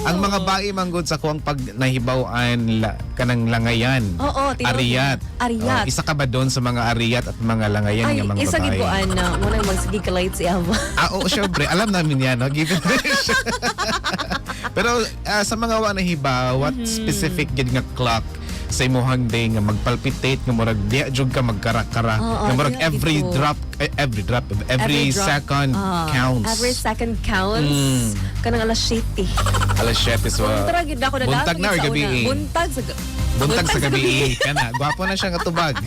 Ang mga bae manggod sa kuwang pag nahibawan la, kanang langayan. Oo, tinawag Ariyat. Ariyat. Oh, isa ka ba doon sa mga ariyat at mga langayan Ay, nga mga isa babae? gid ko ana, mo nang magsige ka light si Ava. Ah, oo, syempre. Alam namin yan, no? Given Pero ah, sa mga wa nahiba, what Mm-hmm. specific gid nga clock sa imuhang day nga magpalpitate nga murag diya jud ka magkara-kara Oo, nga murag every gid ko. drop eh, every drop every, drop, second ah, counts Every second counts. Mm. Kanang alas 7. alas 7 so Kontra gid ako na buntag na or gabi eh? Buntag sa buntag sa gabi eh. kana gwapo na siya nga tubag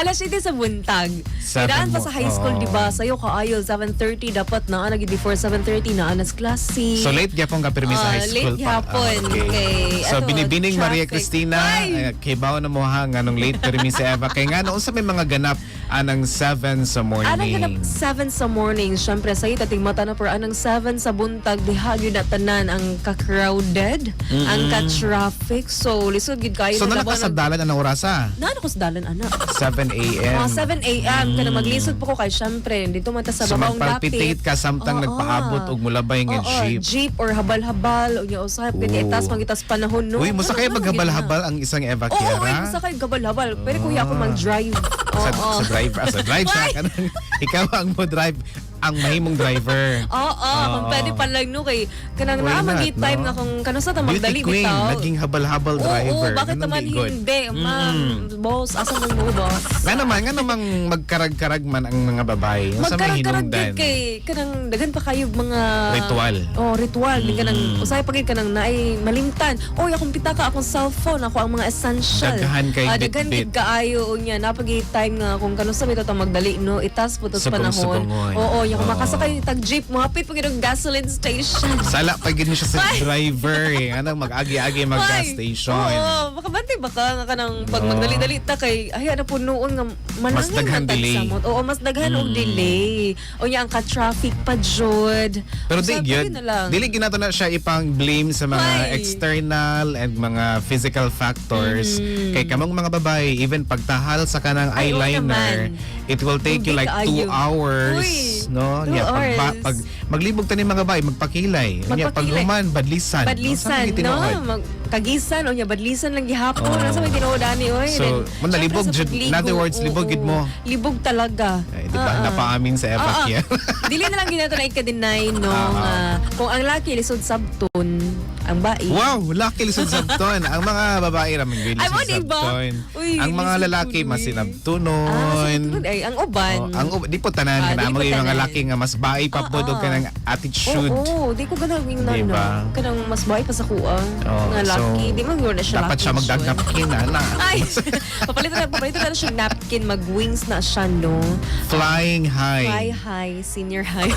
Alas 7 sa buntag. Kailangan pa sa high school, oh. di ba? Sa'yo kaayo, 7.30 dapat na, ano, before 7.30 na, anas klase. so late gyapon ka pirmi sa Ah, high school late gyapon. Ah, okay. Kay, so ato, binibining Maria traffic. Cristina Ay! eh, kay bawo na mo ha nga nung late pirmi si Eva kay nga noon sa may mga ganap anang 7 sa morning Anong ganap 7 sa morning, syempre sa'yo tating mata na pero anong 7 sa buntag, diha yun na tanan ang ka-crowded, ang ka-traffic. So, lisod gid kayo. So na sa ng- dalan anong orasa? Na ano ko sa dalan, anak? 7 a.m. Mga 7 a.m. Kana maglisod po ko kay syempre dito man ta sa So magpalpitate dapit. ka samtang Oo. nagpaabot og mulabay nga Oo, jeep. jeep or habal-habal o nya usap kay itas magitas panahon no. Uy, musa kayo Ano, ano, maghabal-habal ang isang Eva Oo, oh, Kiera? musa kayo gabal-habal. Pero kuya ako mag-drive. Oo. sa, sa drive, ah, sa drive siya. Ay! Kanang, ikaw ang mo drive, ang mahimong driver. Oo, oh, kung pwede pa lang no kay kanang Why naa not, magi time no? nga kung kano sa ta Beauty magdali queen, bitaw. naging habal-habal Oo, driver. bakit Ganun naman di good. hindi? Ma'am, boss, asa man mo, boss? Nga naman, nga namang magkarag-karag man ang mga babae. Yung sa may Magkarag-karag hinungdan. gid kay kanang daghan pa kayo mga Ritual. Oh, ritual. Mm. kanang usay pa gid kanang naay malimtan. Oy, akong pitaka akong cellphone, ako ang mga essential. Daghan kay Ah, daghan bit-bit. gid kaayo unya napagi time nga kung kano sa bitaw ta magdali no, itas putos panahon. Oo, yung Oo. makasakay tag jeep, mapit pa gid ang gasoline station. Sala pa gid siya sa Ay! driver eh. Anong mag-agi-agi mag-gas station. Oo, makabantay ba ka nga kanang pag Oo. magdali-dali ta kay ay ana po noon nga Mas manangin daghan na delay. samot. Oo, mas daghan og Mm. delay. O nya ang ka-traffic pa jud. Pero di yun, pwede na lang. dili ginato na siya ipang blame sa mga Why? external and mga physical factors. Kay kamong mga babae, even pagtahal sa kanang. Ay, oo eyeliner, naman. it will take you like two kaayo. hours. Uy, no? Two Yeah, pag, hours. pag maglibog ta ni mga babae, magpakilay. Yeah, pag Magpakilay. human, badlisan. Badlisan, no? gitinuod? Mag, kagisan, o nya, badlisan lang gihapon. Oo. Nasa may tinuod ani, oy. So, Then, man, jud. In other words, libog gid mo. Libog talaga. Ay, di ba? Ah. Napaamin sa Eva Oo. Kier. Dili na lang ginato na ika-deny, no? Ah. nga, kung ang laki, lisod sabton, ang bai. Wow, lucky lisod sabton. ang mga babae ramen gid Ay, mo, diba? sabton. Uy, Ang mga lalaki tuloy. masinabtunon. Ah, ay, ang uban. Oh, ang ub- di po tanan Ah, di na po mga mga tanan. laki nga mas baay pa po Ah, ah. kanang attitude. Oo, di ko ganang yung nana. Diba? Kanang mas bahay pa sa kuha. Oh, nga so, laki. di yun na siya Dapat siya magdagnapkin na. Ay, papalitan na, papalitan na siya napkin, mag-wings na siya, no? Flying High, high. high, senior high.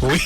Uy.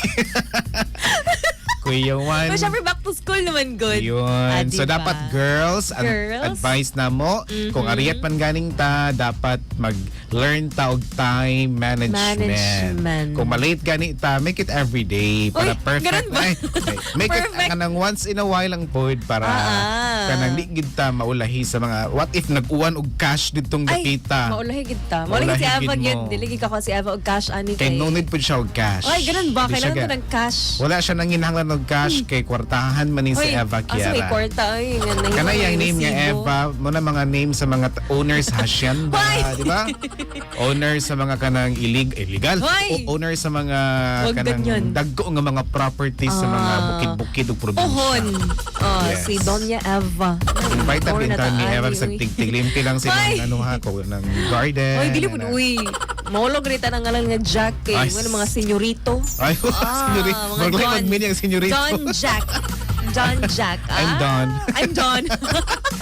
Kuya Juan. Pero syempre, back to school naman good. Yun. Ah, So diba? dapat girls, ad- Girls? Mm-hmm. advice na mo, kung ariat man ganing ta, dapat mag-learn ta og time management. Management. Kung malate gani ta, make it every day para Uy, perfect na. Okay. Make Perfect. it kanang once in a while lang pod para Ah, ah. kanang di gid ta maulahi sa mga what if nag-uwan og cash didtong Ay, dapita. maulahi gid ta. Maulahi si Maulahi Eva gid gid. Dili gid ka si Eva og cash ani Kay no need pod siya og cash. Ay, ganun ba? Kailangan ko ga- ng cash. Wala siya nang hinahanglan og cash kay kwartahan man ni si Eva asa may Kiara. kwarta ay nga nang Kana yung name niya Eva, mo na mga name sa mga owners hacienda, di ba? Owners sa mga kanang ilig illegal, Hoy! o- owners sa mga Wag kanang ganyan. dagko nga mga properties sa mga Ah. bukid-bukid ug probinsya. Pohon. Oh, Yes. si Doña Eva. Invite na Or ni nataan Eva ni, sa uy. tigtiglimpi lang sila Hoy! ng ano ha, ko ng garden. Oy, dili pud na- uy. Maulog rita na ngalan nga Jack kay Ay, ano mga senyorito. Ay, Ah, senyorito. mga Don- mag-meaning ang senyorito. Don Jack. John Jack. I'm Ah, Don. I'm Don.